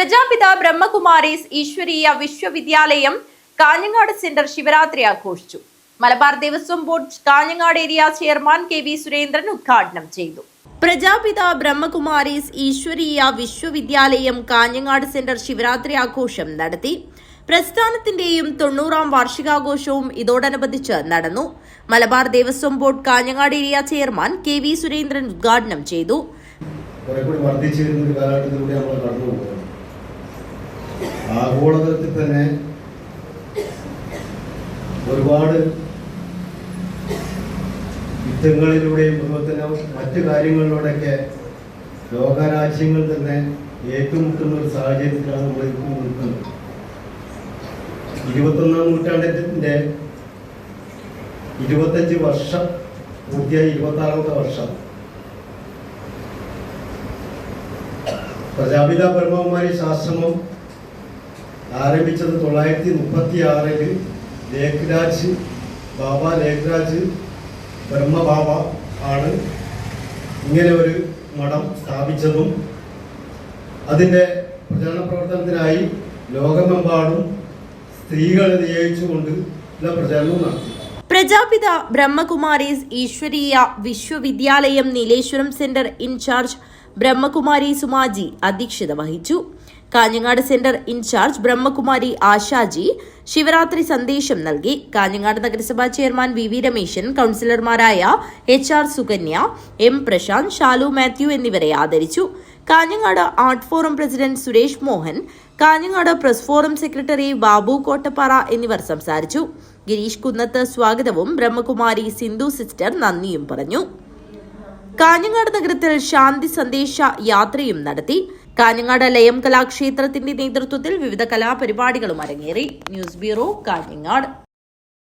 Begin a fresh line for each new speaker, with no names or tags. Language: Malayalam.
പ്രജാപിത ബ്രഹ്മകുമാരീസ് ഈശ്വരീയ വിശ്വവിദ്യാലയം കാഞ്ഞങ്ങാട് സെന്റർ ശിവരാത്രി ആഘോഷിച്ചു. Malabar Devaswom board Kanhangad area chairman K V Surendran ഉദ്ഘാടനം ചെയ്തു. പ്രജാപിത ബ്രഹ്മകുമാരീസ് ഈശ്വരീയ വിശ്വവിദ്യാലയം കാഞ്ഞങ്ങാട് സെന്റർ ശിവരാത്രി ആഘോഷം നടത്തി. പ്രസ്ഥാനത്തിന്റെയും തൊണ്ണൂറാം വാർഷികാഘോഷവും ഇതോടനുബന്ധിച്ച് നടന്നു. Malabar Devaswom board Kanhangad area chairman K V Surendran ഉദ്ഘാടനം ചെയ്തു.
കാലഘട്ടത്തിലൂടെ നമ്മൾ കടന്നു ആഗോളതലത്തിൽ തന്നെ ഒരുപാട് യുദ്ധങ്ങളിലൂടെയും അതുപോലെ തന്നെ മറ്റു കാര്യങ്ങളിലൂടെയൊക്കെ ലോകരാജ്യങ്ങൾ തന്നെ ഏറ്റുമുട്ടുന്ന ഒരു സാഹചര്യത്തിലാണ് നമ്മൾ ഇപ്പോൾ നിൽക്കുന്നത്. ഇരുപത്തൊന്നാം നൂറ്റാണ്ടിന്റെ ഇരുപത്തഞ്ച് വർഷം പൂർത്തിയായി ഇരുപത്താറാമത്തെ വർഷം. പ്രജാപിത ബ്രഹ്മകുമാരി ശാസ്ത്രമം ആരംഭിച്ചത് തൊള്ളായിരത്തി മുപ്പത്തി ആറിൽ ലേഖ്രാജ് ബാബ ലേഖ്രാജ് ബ്രഹ്മബാബ ആണ് ഇങ്ങനെ ഒരു മഠം സ്ഥാപിച്ചതും അതിന്റെ പ്രചരണ പ്രവർത്തനത്തിനായി ലോകമെമ്പാടും സ്ത്രീകളെ നിയോഗിച്ചുകൊണ്ട് പ്രചരണവും നടത്തി.
പ്രജാപിത ബ്രഹ്മകുമാരീസ് ഈശ്വരീയ വിശ്വവിദ്യാലയം നീലേശ്വരം സെന്റർ ഇൻചാർജ് ബ്രഹ്മകുമാരി സുമാജി അധ്യക്ഷത വഹിച്ചു. കാഞ്ഞങ്ങാട് സെന്റർ ഇൻചാർജ് ബ്രഹ്മകുമാരി ആശാജി ശിവരാത്രി സന്ദേശം നൽകി. കാഞ്ഞങ്ങാട് നഗരസഭാ chairman V V Rameshan കൌൺസിലർമാരായ H R Sukanya M Prashanth Shalu Mathew എന്നിവരെ ആദരിച്ചു. Kanhangad art forum president Suresh Mohan Kanhangad press forum secretary Babu Kottappara എന്നിവർ സംസാരിച്ചു. ഗിരീഷ് കുന്നത്ത് സ്വാഗതവും ബ്രഹ്മകുമാരി സിന്ധു സിസ്റ്റർ നന്ദിയും പറഞ്ഞു. കാഞ്ഞങ്ങാട് നഗരത്തിൽ ശാന്തി സന്ദേശ യാത്രയും നടത്തി. കാഞ്ഞങ്ങാട് ലയം കലാക്ഷേത്രത്തിന്റെ നേതൃത്വത്തിൽ വിവിധ കലാപരിപാടികളും അരങ്ങേറി. News bureau Kanhangad.